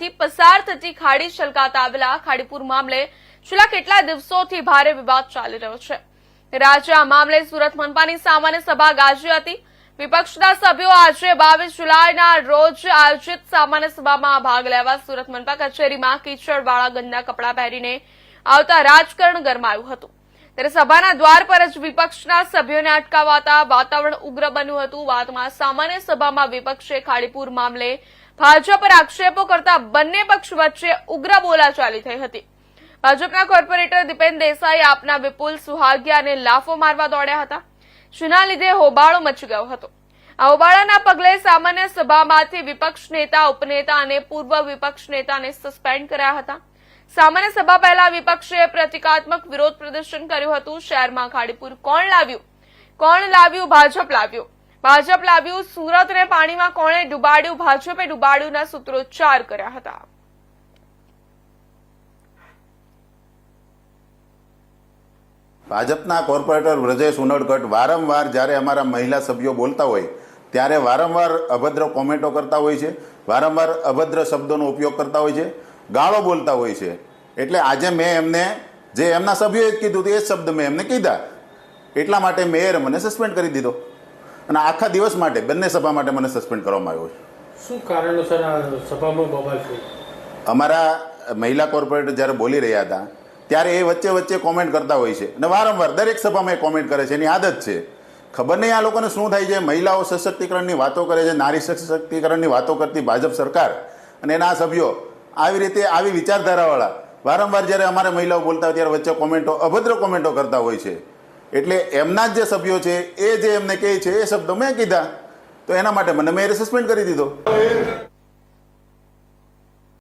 થી પસાર થતી ખાડી છલકાતા આવેલા ખાડીપુર મામલે છેલ્લા કેટલા દિવસોથી ભારે વિવાદ ચાલી રહ્યો છે. રાજ્ય મામલે સુરત મનપાની સામાન્ય સભા ગાજી હતી. વિપક્ષના સભ્યો આજે બાવીસ જુલાઈના રોજ આયોજિત સામાન્ય સભામાં ભાગ લેવા સુરત મનપા કચેરીમાં કીચડવાળા ગંદા કપડાં પહેરીને આવતા રાજકારણ ગરમાયું હતું. ત્યારે સભાના દ્વાર પર જ વિપક્ષના સભ્યોને અટકાવાતા વાતાવરણ ઉગ્ર બન્યું હતું. બાદમાં સામાન્ય સભામાં વિપક્ષે ખાડીપુર મામલે ભાજપ પર આક્ષેપો કરતા બંને પક્ષ વચ્ચે ઉગ્ર બોલાચાલી થઈ હતી. ભાજપના કોર્પોરેટર દીપેન દેસાઈ આપના વિપુલ સુહાગિયાને લાફો મારવા દોડ્યા હતા. જેના લીધે હોબાળો મચી ગયો હતો. આ હોબાળાના પગલે સામાન્ય સભામાંથી વિપક્ષ નેતા, ઉપનેતા અને પૂર્વ વિપક્ષ નેતાને સસ્પેન્ડ કર્યા હતા. સામાન્ય સભા પહેલા વિપક્ષે પ્રતિકાત્મક વિરોધ પ્રદર્શન કર્યું હતું. શહેરમાં ખાડીપુર કોણ લાવ્યું? કોણ લાવ્યું? ભાજપ લાવ્યું. ભાજપ લાવ્યું સુરતને પાણીમાં કોણે ડુબાડ્યું? ભાજપે ડુબાડ્યુંના સૂત્રોચ્ચાર કર્યા હતા. ભાજપના કોર્પોરેટર વ્રજેશ ઉનડકટ વારંવાર જ્યારે અમારા મહિલા સભ્યો બોલતા હોય, ત્યારે વારંવાર અભદ્ર કોમેન્ટો કરતા હોય છે, વારંવાર અભદ્ર શબ્દોનો ઉપયોગ કરતા હોય છે, ગાળો બોલતા હોય છે. એટલે આજે મેં એમને જે એમના સભ્યોએ કીધું હતું એ શબ્દ મેં એમને કીધા. એટલા માટે મેયરે મને સસ્પેન્ડ કરી દીધો. અને આખા દિવસ માટે બંને સભા માટે મને સસ્પેન્ડ કરવામાં આવ્યો છે. શું કારણોસર આ સભામાં બબાલ થઈ? અમારા મહિલા કોર્પોરેટર જ્યારે બોલી રહ્યા હતા ત્યારે એ વચ્ચે વચ્ચે કોમેન્ટ કરતા હોય છે. અને વારંવાર દરેક સભામાં એ કોમેન્ટ કરે છે એની આદત છે. ખબર નહીં આ લોકોને શું થાય છે? મહિલાઓ સશક્તિકરણની વાતો કરે છે નારી સશક્તિકરણની વાતો કરતી ભાજપ સરકાર અને એના સભ્યો આવી રીતે આવી વિચારધારાવાળા વારંવાર જ્યારે અમારે મહિલાઓ બોલતા હોય ત્યારે વચ્ચે કોમેન્ટો, અભદ્ર કોમેન્ટો કરતા હોય છે. એટલે એમના જ જે સભ્યો છે, એ જે એમને કહે છે, એ શબ્દો મેં કીધા, તો એના માટે મને મેં સસ્પેન્ડ કરી દીધો.